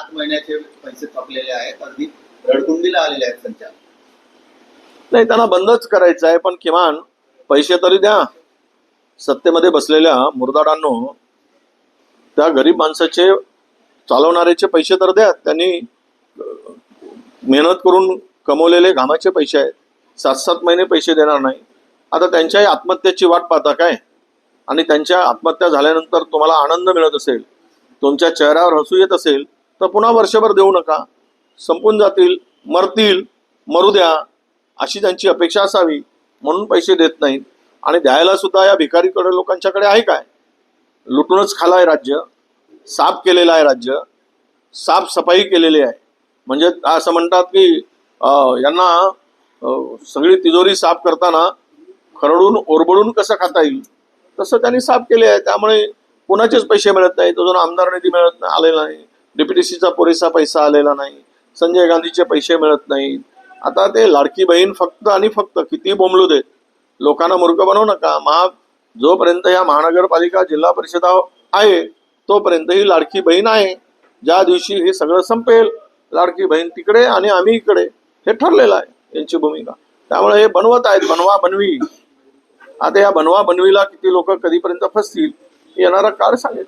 सात महिन्याचे पैसे थकलेले आहेत अगदी रडकुंडीला आलेले आहेत संचार नाही त्यांना बंदच करायचं आहे पण किमान पैसे तरी द्या. सत्तेमध्ये बसलेल्या मुरदाडांनो त्या गरीब माणसाचे चालवणाऱ्याचे पैसे तर द्या. त्यांनी मेहनत करून कमवलेले घामाचे पैसे आहेत. सात सात महिने पैसे देणार नाही. आता त्यांच्याही आत्महत्याची वाट पाहता काय? आणि त्यांच्या आत्महत्या झाल्यानंतर तुम्हाला आनंद मिळत असेल तुमच्या चेहऱ्यावर हसू येत असेल तर पुन्हा वर्षभर देऊ नका. संपून जातील मरतील मरू द्या अशी त्यांची अपेक्षा असावी म्हणून पैसे देत नाहीत. आणि द्यायला सुद्धा या भिकारीकडे लोकांच्याकडे आहे काय? लुटूनच खालाय राज्य साफ केलेलं आहे राज्य साफसफाई केलेली आहे. म्हणजे असं म्हणतात की यांना सगळी तिजोरी साफ करताना खरडून ओरबडून कसं खाता येईल? तसं त्यांनी साफ केले आहे. त्यामुळे कोणाचेच पैसे मिळत नाहीत. अजून आमदार निधी मिळत नाही आलेला नाही. डिप्युटीसीचा पुरेसा पैसा आलेला नाही संजय गांधीचे पैसे मिळत नाहीत आता ते लाडकी बहीण फक्त आणि फक्त किती बोंबलू देत? लोकांना मूर्ख बनवू नका. महा जोपर्यंत या महानगरपालिका जिल्हा परिषदा आहे तोपर्यंत ही लाडकी बहीण आहे. ज्या दिवशी हे सगळं संपेल लाडकी बहीण तिकडे आणि आम्ही इकडे हे ठरलेलं आहे यांची भूमिका. त्यामुळे हे बनवत आहेत बनवा बनवी. आता या बनवा बनवीला किती लोक कधीपर्यंत फसतील हे येणारा काळ सांगेल.